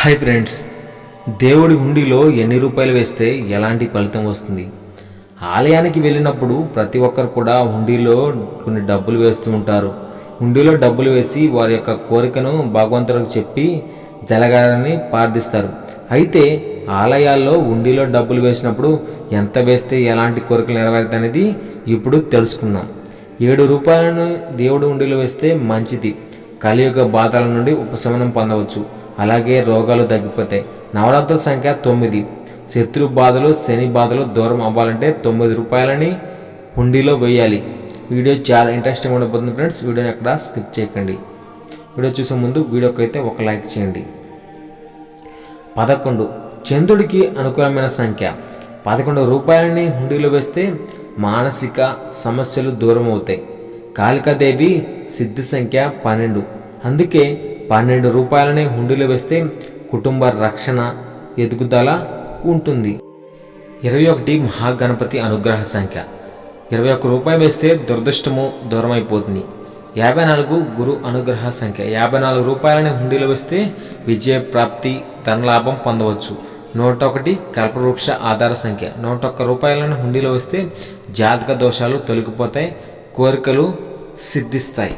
Hi friends దేవుడి హుండీలో ఎన్ని రూపాయలు వేస్తే ఎలాంటి ఫలితం వస్తుంది? ఆలయానికి వెళ్ళినప్పుడు ప్రతి ఒక్కరు కూడా హుండీలో కొన్ని డబ్బులు వేస్తూ ఉంటారు. హుండీలో డబ్బులు వేసి వారి యొక్క కోరికను భగవంతుడికి చెప్పి జలగాలని ప్రార్థిస్తారు అయితే ఆలయాల్లో హుండీలో డబ్బులు వేసినప్పుడు ఎంత వేస్తే ఎలాంటి కోరికలు నెరవేరుతాయి అనేది ఇప్పుడు తెలుసుకుందాం. ఏడు రూపాయలను దేవుడి హుండీలో వేస్తే మంచిది. కలియుగ బాధల నుండి ఉపశమనం పొందవచ్చు. అలాగే రోగాలు తగ్గిపోతాయి నవరాత్రుల సంఖ్య తొమ్మిది. శత్రు బాధలు శని బాధలు దూరం అవ్వాలంటే తొమ్మిది రూపాయలని హుండీలో వేయాలి. వీడియో చాలా ఇంట్రెస్టింగ్ ఉండబోతుంది ఫ్రెండ్స్ వీడియోని అక్కడ స్కిప్ చేయకండి. వీడియో చూసే ముందు వీడియోకి అయితే ఒక లైక్ చేయండి. పదకొండు. చంద్రుడికి అనుకూలమైన సంఖ్య. పదకొండు రూపాయలని హుండీలో వేస్తే మానసిక సమస్యలు దూరం అవుతాయి. కాళికాదేవి సిద్ధి సంఖ్య పన్నెండు. అందుకే పన్నెండు రూపాయలని హుండీలో వేస్తే కుటుంబ రక్షణ ఎదుగుదల ఉంటుంది. ఇరవై ఒకటి మహాగణపతి అనుగ్రహ సంఖ్య. ఇరవై ఒక్క రూపాయలు వేస్తే దురదృష్టము దూరం అయిపోతుంది యాభై నాలుగు గురు అనుగ్రహ సంఖ్య. యాభై నాలుగు రూపాయలని హుండీలో వేస్తే విజయ ప్రాప్తి ధనలాభం పొందవచ్చు. నూట ఒకటి కల్పవృక్ష ఆధార సంఖ్య. నూట ఒక్క రూపాయలను హుండీలో వేస్తే జాతక దోషాలు తొలగిపోతాయి కోరికలు సిద్ధిస్తాయి.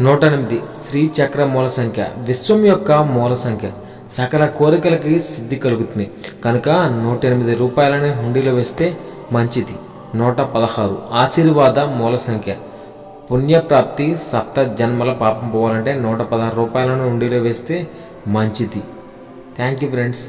నూట ఎనిమిది శ్రీ చక్ర మూల సంఖ్య. విశ్వం యొక్క మూల సంఖ్య. సకల కోరికలకి సిద్ధి కలుగుతుంది. కనుక నూట ఎనిమిది రూపాయలని హుండీలో వేస్తే మంచిది. నూట పదహారు ఆశీర్వాద మూల సంఖ్య. పుణ్యప్రాప్తి సప్త జన్మల పాపం పోవాలంటే నూట పదహారు రూపాయలను హుండీలో వేస్తే మంచిది. Thank you friends.